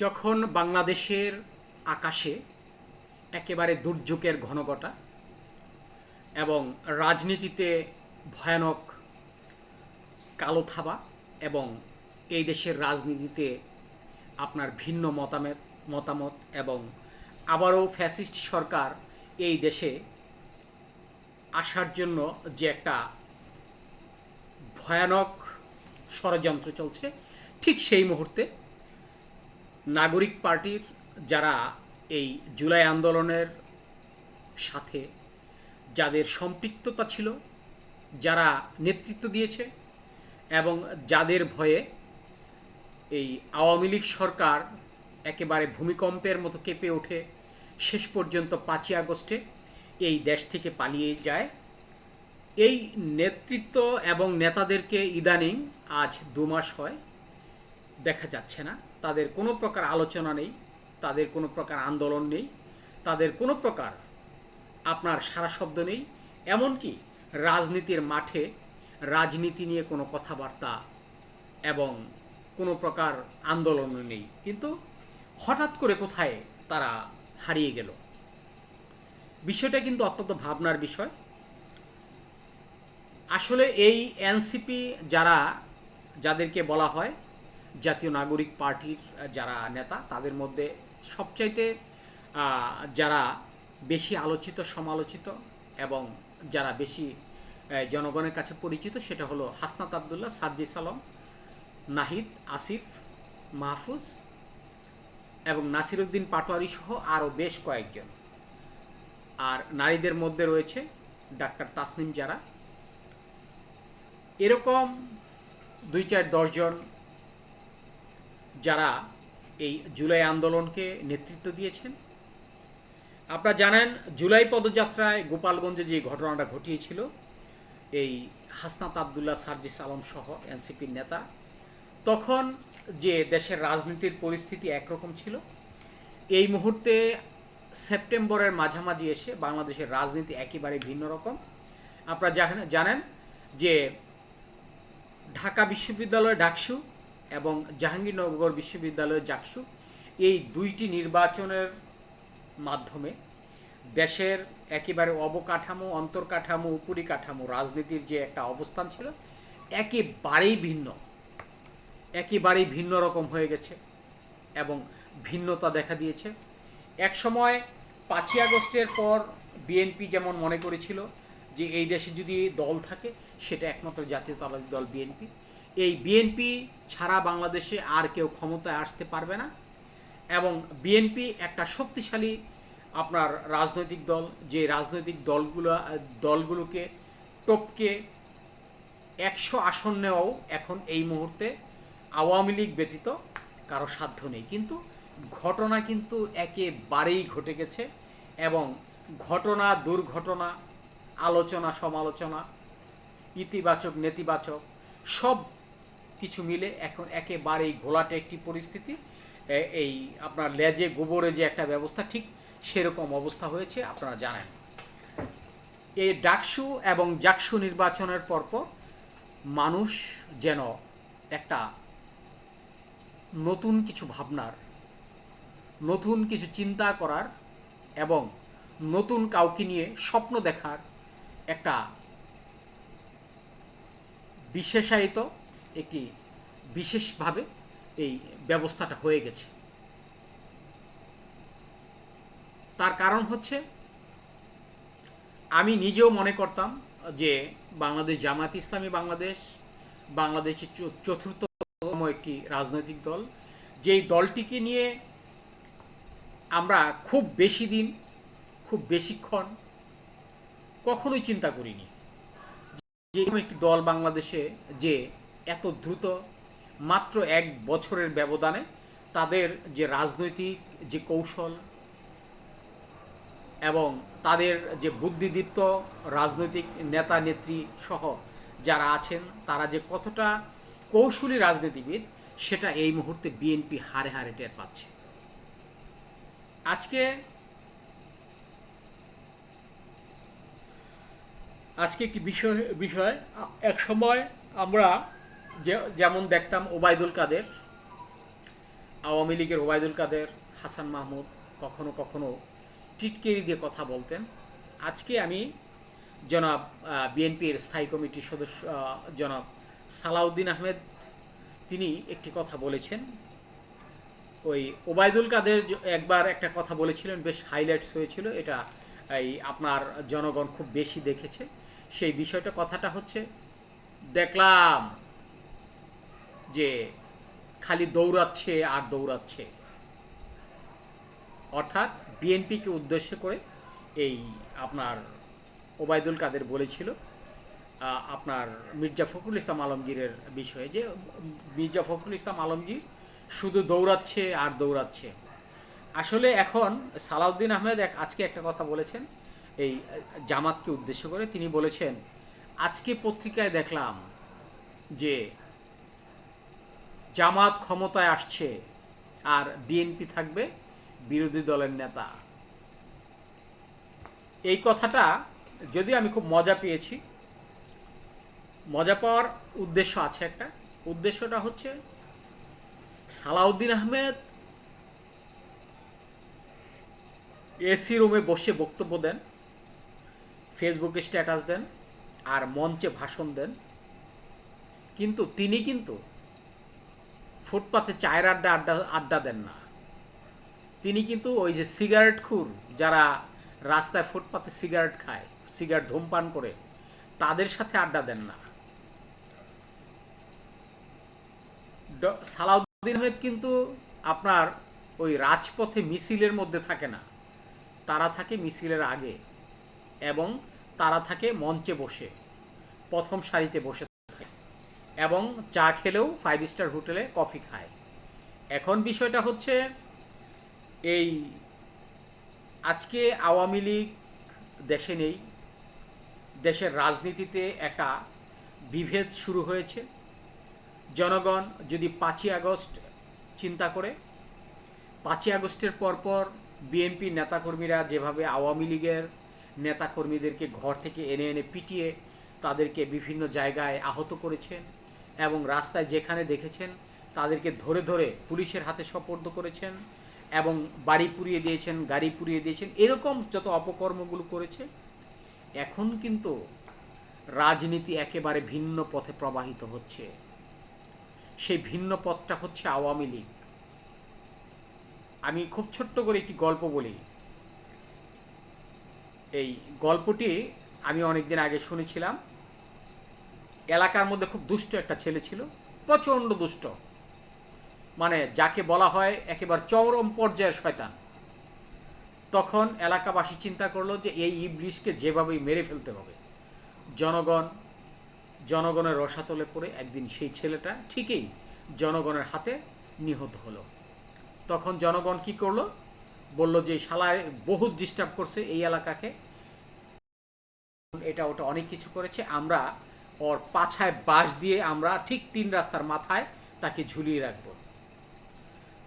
যখন বাংলাদেশের আকাশে একেবারে দুর্যোগের ঘনঘটা এবং রাজনীতিতে ভয়ানক কালো থাবা এবং এই দেশের রাজনীতিতে আপনার ভিন্ন মতামত মতামত এবং আবারও ফ্যাসিস্ট সরকার এই দেশে আসার জন্য যে একটা ভয়ানক ষড়যন্ত্র চলছে, ঠিক সেই মুহূর্তে নাগরিক পার্টির যারা এই জুলাই আন্দোলনের সাথে, যাদের সম্পৃক্ততা ছিল, যারা নেতৃত্ব দিয়েছে এবং যাদের ভয়ে এই আওয়ামী লীগ সরকার একেবারে ভূমিকম্পের মতো কেঁপে ওঠে, শেষ পর্যন্ত পাঁচই আগস্টে এই দেশ থেকে পালিয়ে যায়। এই নেতৃত্ব এবং নেতাদেরকে ইদানিং আজ দু মাস হয়, দেখা যাচ্ছে না। তাদের কোনো প্রকার আলোচনা নেই, তাদের কোনো প্রকার আন্দোলন নেই, তাদের কোনো প্রকার আপনার সারা শব্দ নেই, এমনকি রাজনীতির মাঠে রাজনীতি নিয়ে কোনো কথাবার্তা এবং কোনো প্রকার আন্দোলন নেই। কিন্তু হঠাৎ করে কোথায় তারা হারিয়ে গেল? বিষয়টা কিন্তু অত্যন্ত ভাবনার বিষয়। আসলে এই এনসিপি যারা, যাদেরকে বলা হয় জাতীয় নাগরিক পার্টির যারা নেতা, তাদের মধ্যে সবচাইতে যারা বেশি আলোচিত, সমালোচিত এবং যারা বেশি জনগণের কাছে পরিচিত, সেটা হলো হাসনাত আবদুল্লাহ সাজ্জিস আলম নাহিদ, আসিফ, মাহফুজ এবং নাসিরুদ্দিন পাটোয়ারি সহ আরও বেশ কয়েকজন। আর নারীদের মধ্যে রয়েছে ডাক্তার তাসনিম যারা এরকম দুই চার দশজন যারা এই জুলাই আন্দোলনকে নেতৃত্ব দিয়েছেন। আপনারা জানেন, জুলাই পদযাত্রায় গোপালগঞ্জে যে ঘটনাটা ঘটিয়েছিল, এই হাসনাত আবদুল্লাহ সার্জিস আলম সহ এনসিপির নেতা, তখন যে দেশের রাজনীতির পরিস্থিতি একরকম ছিল, এই মুহূর্তে সেপ্টেম্বরের মাঝামাঝি এসে বাংলাদেশের রাজনীতি একেবারে ভিন্ন রকম। আপনারা জানেন- যে ঢাকা বিশ্ববিদ্যালয় ডাকসু এবং জাহাঙ্গীরনগর বিশ্ববিদ্যালয় জাকসু এই দুইটি নির্বাচনের মাধ্যমে দেশের একেবারে অবকাঠামো, অন্তর্কাঠামো, উপরিকাঠামো রাজনীতির যে একটা অবস্থান ছিল, একেবারেই ভিন্ন। একেবারেই ভিন্ন রকম হয়ে গেছে এবং ভিন্নতা দেখা দিয়েছে। এক সময় পাঁচই আগস্টের পর বিএনপি যেমন মনে করেছিল যে এই দেশে যদি দল থাকে, সেটা একমাত্র জাতীয়তাবাদী দল বিএনপি। এই বিএনপি ছাড়া বাংলাদেশে আর কেউ ক্ষমতায় আসতে পারবে না। এবং বিএনপি একটা শক্তিশালী আপনার রাজনৈতিক দল, যে রাজনৈতিক দলগুলো, দলগুলোকে টপকে একশো আসন নেওয়াও এখন এই মুহূর্তে আওয়ামী লীগ ব্যতীত কারও সাধ্য নেই। কিন্তু ঘটনা কিন্তু একেবারেই ঘটে গেছে এবং ঘটনা, দুর্ঘটনা, আলোচনা, সমালোচনা, ইতিবাচক, নেতিবাচক সব কিছু মিলে এখন একেবারেই ঘোলাটে একটি পরিস্থিতি। এই আপনার লেজে গোবরে যে একটা ব্যবস্থা, ঠিক সেরকম অবস্থা হয়েছে, আপনারা জানেন। এই ডাকসু এবং জাকসু নির্বাচনের পরপর মানুষ যেন একটা নতুন কিছু ভাবনার, নতুন কিছু চিন্তা করার এবং নতুন কাউকে নিয়ে স্বপ্ন দেখার একটা বিশেষায়িত একটি বিশেষভাবে এই ব্যবস্থাটা হয়ে গেছে। তার কারণ হচ্ছে, আমি নিজেও মনে করতাম যে বাংলাদেশ জামাত ইসলামী বাংলাদেশ, বাংলাদেশের চতুর্থতম একটি রাজনৈতিক দল, যেই দলটিকে নিয়ে আমরা খুব বেশি দিন, খুব বেশিক্ষণ কখনোই চিন্তা করিনি। যে একটি দল বাংলাদেশে যে এত দ্রুত মাত্র এক বছরের ব্যবধানে তাদের যে রাজনৈতিক যে কৌশল এবং তাদের যে বুদ্ধিদীপ্ত রাজনৈতিক নেতা, নেত্রী সহ যারা আছেন, তারা যে কতটা কৌশলী রাজনীতিবিদ, সেটা এই মুহূর্তে বিএনপি হারে হারে টের পাচ্ছে। আজকে আজকে একটি বিষয় বিষয়? এক সময় আমরা যেমন দেখতাম ওবায়দুল কাদের, আওয়ামী লীগের ওবায়দুল কাদের, হাসান মাহমুদ কখনো কখনো টিটকেরি দিয়ে কথা বলতেন। আজকে আমি জনাব বিএনপির স্থায়ী কমিটির সদস্য জনাব সালাউদ্দিন আহমেদ, তিনি একটি কথা বলেছেন। ওই ওবায়দুল কাদের একবার একটা কথা বলেছিলেন, বেশ হাইলাইটস হয়েছিল। এটা এই আপনার জনগণ খুব বেশি দেখেছে। সেই বিষয়টা কথাটা হচ্ছে, দেখলাম। যে খালি দৌড়াচ্ছে আর দৌড়াচ্ছে। অর্থাৎ বিএনপিকে উদ্দেশ্য করে এই আপনার ওবায়দুল কাদের বলেছিল আপনার মির্জা ফখরুল ইসলাম আলমগীরের বিষয়ে যে, মির্জা ফখরুল ইসলাম আলমগীর শুধু দৌড়াচ্ছে আর দৌড়াচ্ছে। আসলে এখন সালাউদ্দিন আহমেদ এক, আজকে একটা কথা বলেছেন, এই জামাতকে উদ্দেশ্য করে। তিনি বলেছেন, আজকে পত্রিকায় দেখলাম যে জামাত ক্ষমতায় আসছে আর বিএনপি থাকবে বিরোধী দলের নেতা। এই কথাটা যদি আমি খুব মজা পেয়েছি, মজা পাওয়ার উদ্দেশ্য আছে একটা। উদ্দেশ্যটা হচ্ছে সালাউদ্দিন আহমেদ এসি রুমে বসে বক্তব্য দেন, ফেসবুকে স্ট্যাটাস দেন আর মঞ্চে ভাষণ দেন। কিন্তু তিনি কিন্তু ফুটপাতে চায়ের আড্ডা আড্ডা আড্ডা দেন না। তিনি কিন্তু ওই যে সিগারেট খুর যারা রাস্তায় ফুটপাথে সিগারেট খায়, সিগারেট ধূমপান করে, তাদের সাথে আড্ডা দেন না। সালাউদ্দিন আহমেদ কিন্তু আপনার ওই রাজপথে মিছিলের মধ্যে থাকে না। তারা থাকে মিছিলের আগে এবং তারা থাকে মঞ্চে বসে, প্রথম সারিতে বসে এবং চা খেলেও ফাইভ স্টার হোটেলে কফি খায়। এখন বিষয়টা হচ্ছে, এই আজকে আওয়ামী লীগ দেশে নেই, দেশের রাজনীতিতে একটা বিভেদ শুরু হয়েছে। জনগণ যদি পাঁচই আগস্ট চিন্তা করে, পাঁচই আগস্টের পরপর বিএনপি নেতাকর্মীরা যেভাবে আওয়ামী লীগের নেতাকর্মীদেরকে ঘর থেকে এনে এনে পিটিয়ে তাদেরকে বিভিন্ন জায়গায় আহত করেছেন এবং রাস্তায় যেখানে দেখেছেন, তাদেরকে ধরে ধরে পুলিশের হাতে সপর্দ করেছেন এবং বাড়ি পুড়িয়ে দিয়েছেন, গাড়ি পুড়িয়ে দিয়েছেন, এরকম যত অপকর্মগুলো করেছে, এখন কিন্তু রাজনীতি একেবারে ভিন্ন পথে প্রবাহিত হচ্ছে। সেই ভিন্ন পথটা হচ্ছে আওয়ামী লীগ। আমি খুব ছোট্ট করে একটি গল্প বলি। এই গল্পটি আমি অনেকদিন আগে শুনেছিলাম। এলাকার মধ্যে খুব দুষ্ট একটা ছেলে ছিল, প্রচণ্ড দুষ্ট। মানে যাকে বলা হয় একেবারে চরম পর্যায়ের শয়তান। তখন এলাকাবাসী চিন্তা করল যে এই ইবলিশকে যেভাবেই মেরে ফেলতে হবে, জনগণ, জনগণের রসাতলে পড়ে একদিন সেই ছেলেটা ঠিকই জনগণের হাতে নিহত হলো। তখন জনগণ কি করল? বলল যে শালায় বহুত ডিস্টার্ব করছে এই এলাকাকে। এটা ওটা অনেক কিছু করেছে, আমরা ওর পাছায় বাঁশ দিয়ে আমরা ঠিক তিন রাস্তার মাথায় তাকে ঝুলিয়ে রাখব।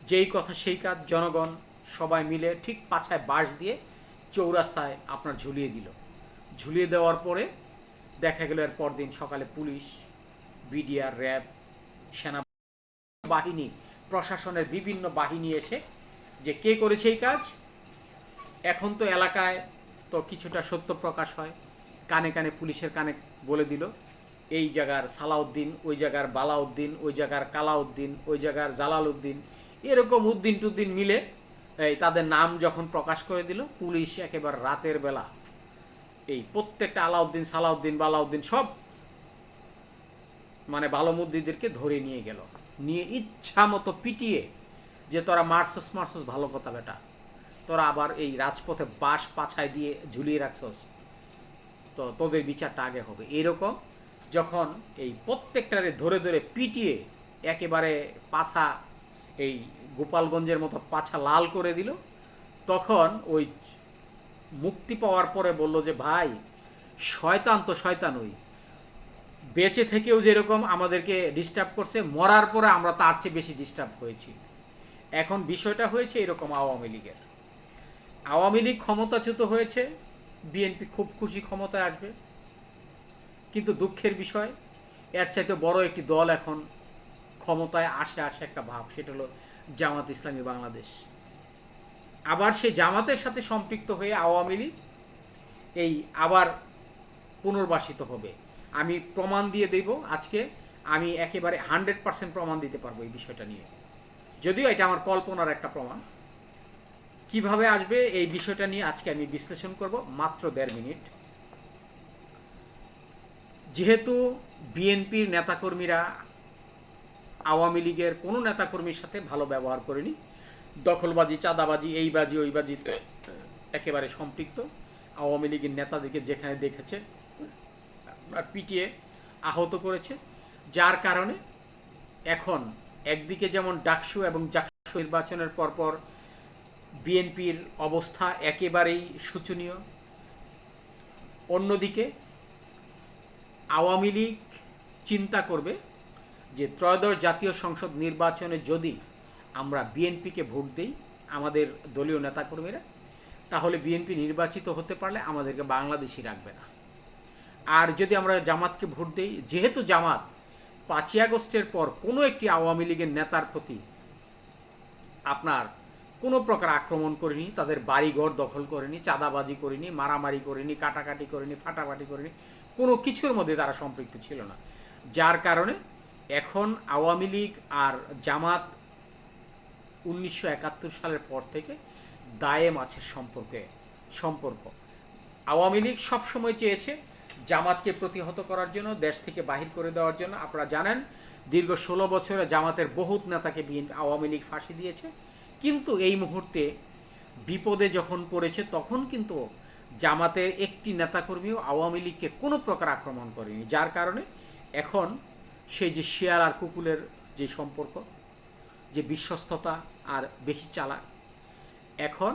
যেই কথা সেই কাজ জনগণ সবাই মিলে ঠিক পাছায় বাঁশ দিয়ে চৌরাস্তায় আপনার ঝুলিয়ে দিল। ঝুলিয়ে দেওয়ার পরে দেখা গেল এর পরদিন সকালে পুলিশ, বিডিআর, র্যাব সেনা বাহিনী প্রশাসনের বিভিন্ন বাহিনী এসে যে কে করেছে এই কাজ, এখন তো এলাকায় তো কিছুটা সত্য প্রকাশ হয়। কানে কানে পুলিশের কানে বলে দিল। এই জায়গার সালাউদ্দিন, ওই জায়গার বালাউদ্দিন, ওই জায়গার কালাউদ্দিন, ওই জায়গার জালালউদ্দিন, এরকম উদ্দিন টুদ্দিন মিলে এই তাদের নাম যখন প্রকাশ করে দিল, পুলিশ একেবারে রাতের বেলা এই প্রত্যেকটা আলাউদ্দিন, সালাউদ্দিন, বালাউদ্দিন সব মানে বালমুদ্দিদেরকে ধরে নিয়ে গেল। নিয়ে ইচ্ছা মতো পিটিয়ে যে তোরা মারছস মারছস, ভালো কথা বেটা। তোরা আবার এই রাজপথে বাঁশ পাছায় দিয়ে ঝুলিয়ে রাখছস। তো তোদের বিচারটা আগে হবে। এরকম যখন এই প্রত্যেকটারে ধরে ধরে পিটিয়ে একেবারে পাছা, এই গোপালগঞ্জের মতো পাছা লাল করে দিল, তখন ওই মুক্তি পাওয়ার পরে বলল যে, ভাই, শয়তান তো শয়তান ওই বেঁচে থেকেও যেরকম আমাদেরকে ডিস্টার্ব করছে, মরার পরে আমরা তার চেয়ে বেশি ডিস্টার্ব হয়েছি। এখন বিষয়টা হয়েছে এরকম আওয়ামী লীগের। আওয়ামী লীগ ক্ষমতাচ্যুত হয়েছে, বিএনপি খুব খুশি ক্ষমতায় আসবে। কিন্তু দুঃখের বিষয়, এর চাইতে বড় একটি দল এখন ক্ষমতায় আসে আসে একটা ভাব, সেটা হলো জামাত ইসলামী বাংলাদেশ। আবার সেই জামাতের সাথে সম্পৃক্ত হয়ে আওয়ামী লীগ এই আবার পুনর্বাসিত হবে। আমি প্রমাণ দিয়ে দেব আজকে, আমি একেবারে হান্ড্রেড পার্সেন্ট প্রমাণ দিতে পারব এই বিষয়টা নিয়ে। যদিও এটা আমার কল্পনার একটা প্রমাণ। কীভাবে আসবে এই বিষয়টা নিয়ে আজকে আমি বিশ্লেষণ করব মাত্র দেড় মিনিট। যেহেতু বিএনপির নেতাকর্মীরা আওয়ামী লীগের কোনো নেতাকর্মীর সাথে ভালো ব্যবহার করেনি, দখলবাজি, চাঁদাবাজি, এই বাজি, ওই বাজিতে একেবারে সম্পৃক্ত। আওয়ামী লীগের নেতাদেরকে যেখানে দেখেছে পিটিয়ে আহত করেছে। যার কারণে এখন একদিকে যেমন ডাকসু এবং জাকসু নির্বাচনের পরপর বিএনপির অবস্থা একেবারেই শোচনীয়, অন্যদিকে আওয়ামী লীগ চিন্তা করবে যে ত্রয়োদশ জাতীয় সংসদ নির্বাচনে যদি আমরা বিএনপিকে ভোট দিই, আমাদের দলীয় নেতাকর্মীরা, তাহলে বিএনপি নির্বাচিত হতে পারলে আমাদেরকে বাংলাদেশি রাখবে না। আর যদি আমরা জামাতকে ভোট দিই, যেহেতু জামাত পাঁচই আগস্টের পর কোনো একটি আওয়ামী লীগের নেতার প্রতি আপনার কোনো প্রকার আক্রমণ করেনি, তাদের বাড়িঘর দখল করেনি, চাঁদাবাজি করেনি, মারামারি করেনি, কাটাকাটি করেনি, ফাটাফাটি করেনি, কোনো কিছুর মধ্যে তারা সম্পৃক্ত ছিল না। যার কারণে এখন আওয়ামী লীগ আর জামাত উনিশশো একাত্তর সালের পর থেকে দায়ে মাছের সম্পর্কে, সম্পর্ক। আওয়ামী লীগ সবসময় চেয়েছে জামাতকে প্রতিহত করার জন্য, দেশ থেকে বাহির করে দেওয়ার জন্য। আপনারা জানেন, দীর্ঘ ষোলো বছরে জামাতের বহুত নেতাকে আওয়ামী লীগ ফাঁসি দিয়েছে। কিন্তু এই মুহূর্তে বিপদে যখন পড়েছে, তখন কিন্তু জামাতের একটি নেতাকর্মীও আওয়ামী লীগকে কোনো প্রকার আক্রমণ করেনি। যার কারণে এখন সেই যে শিয়াল আর কুকুলের যে সম্পর্ক, যে বিশ্বস্ততা আর বেশি চালাক, এখন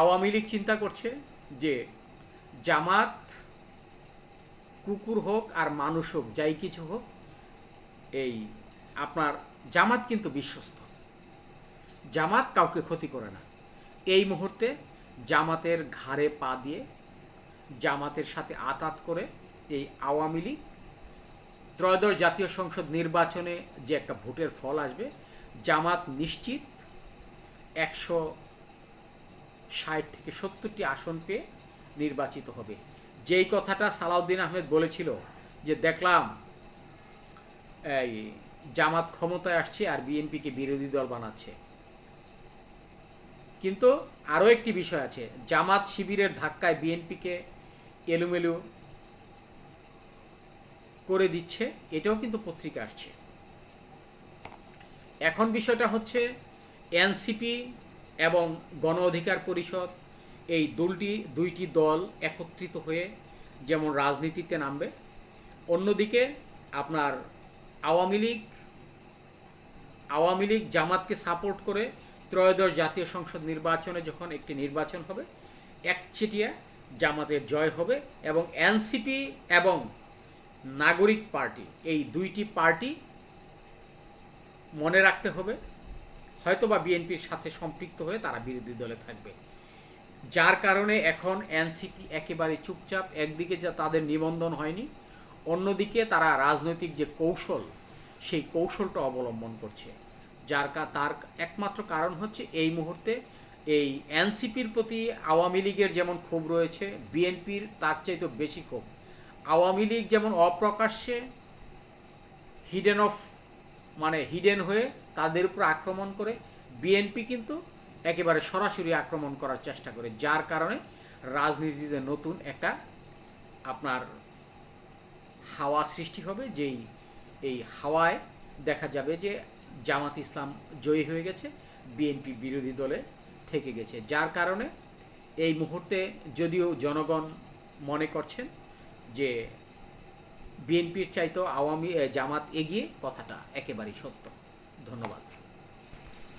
আওয়ামী লীগ চিন্তা করছে যে জামাত কুকুর হোক আর মানুষ হোক, যাই কিছু হোক, এই আপনার জামাত কিন্তু বিশ্বস্ত। জামাত কাউকে ক্ষতি করে না। এই মুহূর্তে জামাতের ঘাড়ে পা দিয়ে, জামাতের সাথে আতাত করে এই আওয়ামী লীগ, ত্রয়োদশ জাতীয় সংসদ নির্বাচনে যে একটা ভোটের ফল আসবে, জামাত নিশ্চিত একশো ষাট থেকে সত্তরটি আসন পেয়ে নির্বাচিত হবে। যেই কথাটা সালাউদ্দিন আহমেদ বলেছিল যে, দেখলাম এই জামাত ক্ষমতায় আসছে আর বিএনপিকে বিরোধী দল বানাচ্ছে। কিন্তু আরও একটি বিষয় আছে। জামাত শিবিরের ধাক্কায় বিএনপিকে এলোমেলো করে দিচ্ছে, এটাও কিন্তু পত্রিকা আসছে। এখন বিষয়টা হচ্ছে এনসিপি এবং গণ অধিকার পরিষদ এই দুলটি, দুইটি দল একত্রিত হয়ে যেমন রাজনীতিতে নামবে, অন্যদিকে আপনার আওয়ামী লীগ আওয়ামী লীগ জামাতকে সাপোর্ট করে ত্রয়োদশ জাতীয় সংসদ নির্বাচনে যখন একটি নির্বাচন হবে, একচেটিয়া জামাতের জয় হবে এবং এনসিপি এবং নাগরিক পার্টি, এই দুইটি পার্টি মনে রাখতে হবে, হয়তোবা বিএনপির সাথে সম্পৃক্ত হয়ে তারা বিরোধী দলে থাকবে। যার কারণে এখন এনসিপি একেবারে চুপচাপ, একদিকে যা তাদের নিবন্ধন হয়নি, অন্যদিকে তারা রাজনৈতিক যে কৌশল, সেই কৌশলটা অবলম্বন করছে। যার কা তার একমাত্র কারণ হচ্ছে এই মুহূর্তে এই এনসিপির প্রতি আওয়ামী লীগের যেমন ক্ষোভ রয়েছে, বিএনপির তার চাইতে বেশি ক্ষোভ। আওয়ামী লীগ যেমন অপ্রকাশ্যে হিডেন অফ মানে হিডেন হয়ে তাদের উপর আক্রমণ করে, বিএনপি কিন্তু একেবারে সরাসরি আক্রমণ করার চেষ্টা করে, যার কারণে রাজনীতিতে নতুন একটা আপনার হাওয়া সৃষ্টি হবে, যেই এই হাওয়ায় দেখা যাবে যে জামাত ইসলাম জয়ী হয়ে গেছে, বিএনপি বিরোধী দলে থেকে গেছে। যার কারণে এই মুহূর্তে যদিও জনগণ মনে করছেন যে বিএনপির চাইতো আওয়ামী জামাত এগিয়ে, কথাটা একেবারেই সত্য। ধন্যবাদ।